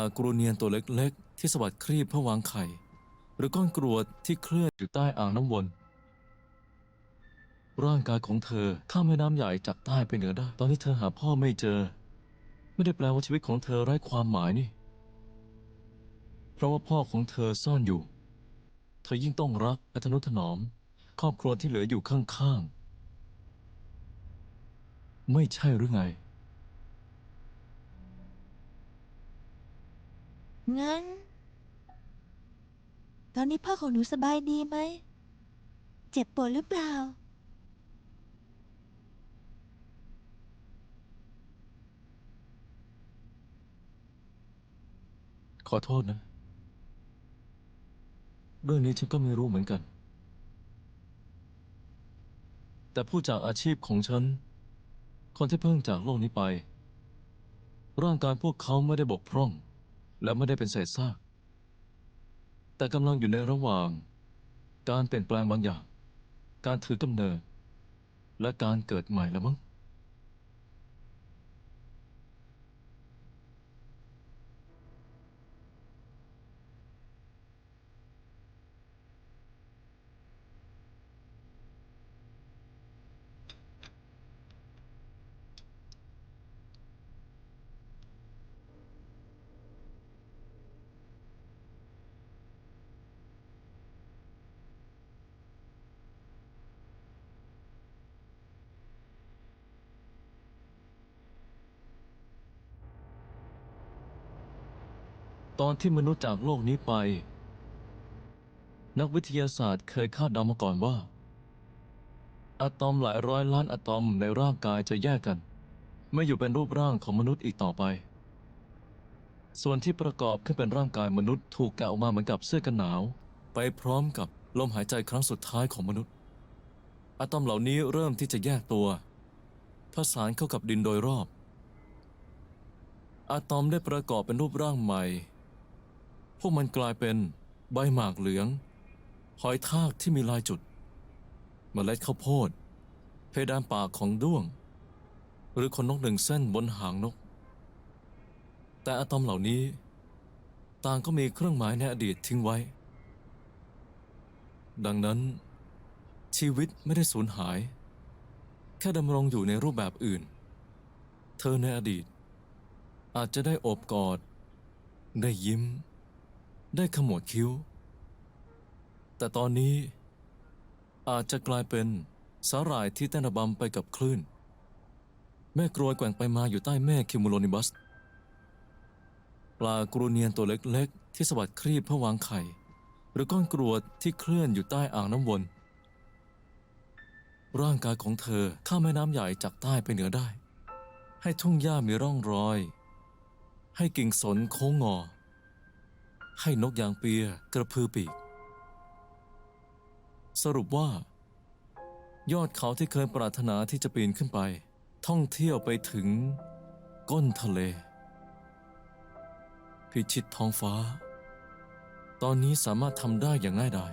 ากรูเนียนตัวเล็กๆ ที่สะบัดครีบเพื่อวางไข่ หรือก้อนกรวดที่เคลื่อนอยู่ใต้อ่างน้ำวน ร่างกายของเธอข้ามแม่น้ำใหญ่จากใต้ไปเหนือได้ ตอนที่เธอหาพ่อไม่เจอ ไม่ได้แปลว่าชีวิตของเธอไร้ความหมายนี่ เพราะว่าพ่อของเธอซ่อนอยู่ เธอยิ่งต้องรักและทนุถนอม ครอบครัวที่เหลืออยู่ข้างๆ ไม่ใช่หรือไง งั้น ตอนนี้พ่อของหนูสบายดีไหม เจ็บปวดหรือเปล่า ขอโทษนะ เรื่องนี้ฉันก็ไม่รู้เหมือนกัน แต่ผู้จากอาชีพของฉัน คนที่เพิ่งจากโลกนี้ไป ร่างกายพวกเขาไม่ได้บกพร่อง และไม่ได้เป็นเศษซาก แต่กำลังอยู่ในระหว่าง การเปลี่ยนแปลงบางอย่าง การถือกำเนิด และการเกิดใหม่แล้วมั้ง ตอนที่มนุษย์จากโลกนี้ไป นักวิทยาศาสตร์เคยคาดเดามาก่อนว่า อะตอมหลายร้อยล้านอะตอมในร่างกายจะแยกกัน ไม่อยู่เป็นรูปร่างของมนุษย์อีกต่อไป ส่วนที่ประกอบขึ้นเป็นร่างกายมนุษย์ถูกแกะออกมาเหมือนกับเสื้อกันหนาว ไปพร้อมกับลมหายใจครั้งสุดท้ายของมนุษย์ อะตอมเหล่านี้เริ่มที่จะแยกตัวผสานเข้ากับดินโดยรอบ อะตอมได้ประกอบเป็นรูปร่างใหม่ พวกมันกลายเป็นใบหมากเหลือง หอยทากที่มีลายจุดเมล็ดข้าวโพด เพดานปากของด้วง หรือขนนกหนึ่งเส้นบนหางนก แต่อะตอมเหล่านี้ ต่างก็มีเครื่องหมายในอดีตทิ้งไว้ ดังนั้น ชีวิตไม่ได้สูญหาย แค่ดำรงอยู่ในรูปแบบอื่น เธอในอดีต อาจจะได้โอบกอด ได้ยิ้ม ได้ขมวดคิ้ว แต่ตอนนี้ อาจจะกลายเป็นสาหร่ายที่เต้นระบำไปกับคลื่น แม่กรวยแกว่งไปมาอยู่ใต้แม่คิมูโลนิบัส ปลากรูเนียนตัวเล็กๆ ที่สะบัดครีบเพื่อวางไข่ หรือก้อนกรวดที่เคลื่อนอยู่ใต้อ่างน้ำวน ร่างกายของเธอข้ามแม่น้ำใหญ่จากใต้ไปเหนือได้ ให้ทุ่งหญ้ามีร่องรอย ให้กิ่งสนโค้งงอ ให้นกยางเปียกระพือปีก สรุปว่า ยอดเขาที่เคยปรารถนาที่จะปีนขึ้นไป ท่องเที่ยวไปถึง ก้นทะเล พิชิตท้องฟ้า ตอนนี้สามารถทำได้อย่างง่ายดาย